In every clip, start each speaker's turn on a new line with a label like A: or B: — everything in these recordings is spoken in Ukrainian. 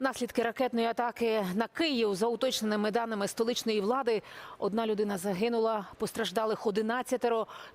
A: Наслідки ракетної атаки на Київ за уточненими даними столичної влади. Одна людина загинула, постраждалих 11,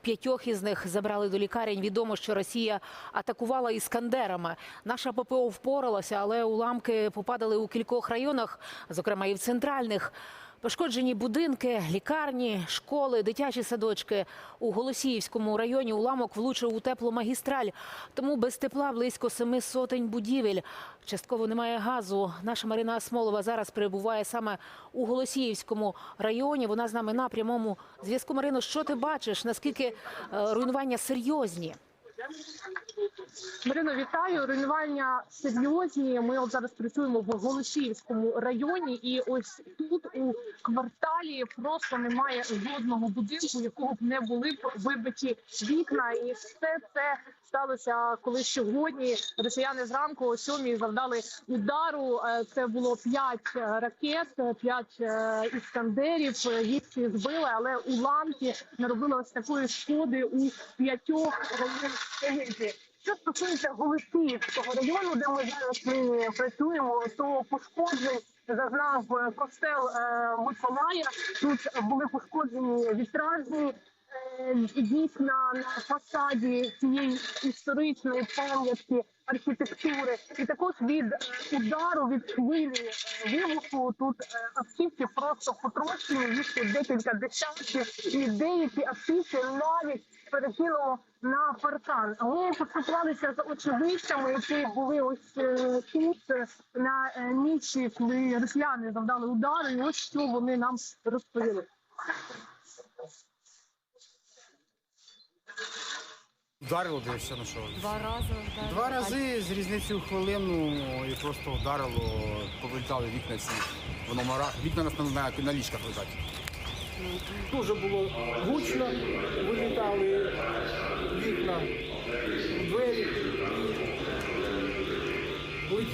A: п'ятьох із них забрали до лікарень. Відомо, що Росія атакувала іскандерами. Наша ППО впоралася, але уламки попадали у кількох районах, зокрема і в центральних. Пошкоджені будинки, лікарні, школи, дитячі садочки. У Голосіївському районі уламок влучив у тепломагістраль. Тому без тепла близько семи сотень будівель. Частково немає газу. Наша Марина Асмолова зараз перебуває саме у Голосіївському районі. Вона з нами на прямому зв'язку. Марино, що ти бачиш? Наскільки е, руйнування серйозні?
B: Марино, вітаю. Руйнування серйозні. Ми от зараз працюємо в Голошівському районі, і ось тут у кварталі просто немає жодного будинку, якого б не були б вибиті вікна. І все це сталося, коли сьогодні росіяни зранку о сьомій завдали удару. Е, Це було п'ять е, ракет, п'ять е, іскандерів. Їх збили, але уламки наробили ось такої шкоди у п'ятьох районах. Що стосується Голосіївського району, де ми зараз працюємо, то пошкоджень зазнав е, костел е, Миколая. Тут були пошкоджені вітражні е, вікна на фасаді цієї історичної пам'ятки архітектури, і також від е, удару від хвилі е, вибуху тут е, автівки просто потрощені, їх декілька десятків, і деякі автівки навіть перекинуло на паркан. Ми поспілкувалися з очевидцями, які були ось е, тут е, на е, ніч, коли росіяни завдали удару, і ось що вони нам розповіли.
C: Вдарило дивишся на що.
D: Два рази вдарили.
C: Два рази з різницею хвилину і просто вдарило, повилітали вікна всі в номерах. Вікна нас на, на ліжках лежать. Дуже було гучно, вилітали вікна, двері.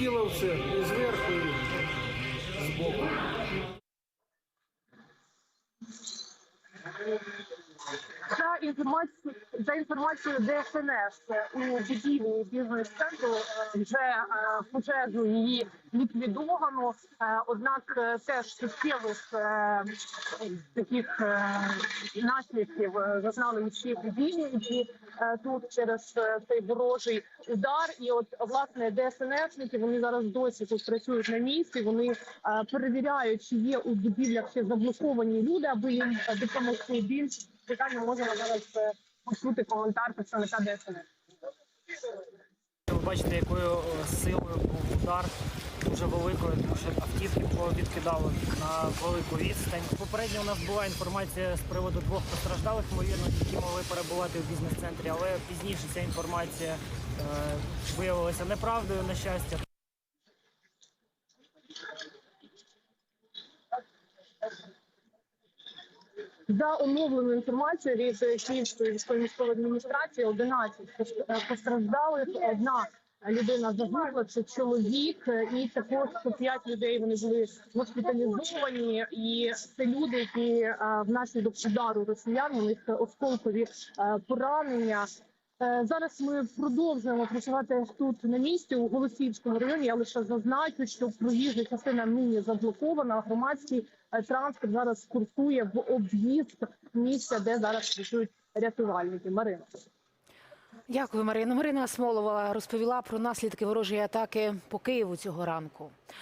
C: І летіло все і зверху,
B: За інформацією за інформацією ДСНС у будівлі бізнес-центру е, вже е, пожежу її ліквідовано. Е, Однак теж суттєвих таких наслідків зазнали всі будівлі, тут через цей ворожий удар. І от власне ДСНСники вони зараз досі тут працюють на місці. Вони перевіряють, чи є у будівлях ще заблоковані люди, аби їм допомогти більш питання можемо зараз е, почути коментар представника ДСНС.
E: Ви бачите, якою е, силою був удар дуже великою, тому що автівки відкидали на велику відстань. Попередньо у нас була інформація з приводу двох постраждалих, ймовірно, які могли перебувати у бізнес-центрі, але пізніше ця інформація е, виявилася неправдою, на щастя.
B: За оновленою інформацією від Київської військової міської адміністрації 11 е, постраждалих. Одна людина загибла, це чоловік, е, і також 5 людей вони були госпіталізовані. І це люди, які е, внаслідок удару росіян у них осколкові поранення. Е, Зараз ми продовжуємо працювати тут на місці у Голосіївському районі. Я лише зазначу, що проїжджа частина нині заблокована. Громадський е, транспорт зараз курсує в об'їзд місця, де зараз працюють рятувальники. Марина.
A: Дякую, Марина. Марина Асмолова розповіла про наслідки ворожої атаки по Києву цього ранку.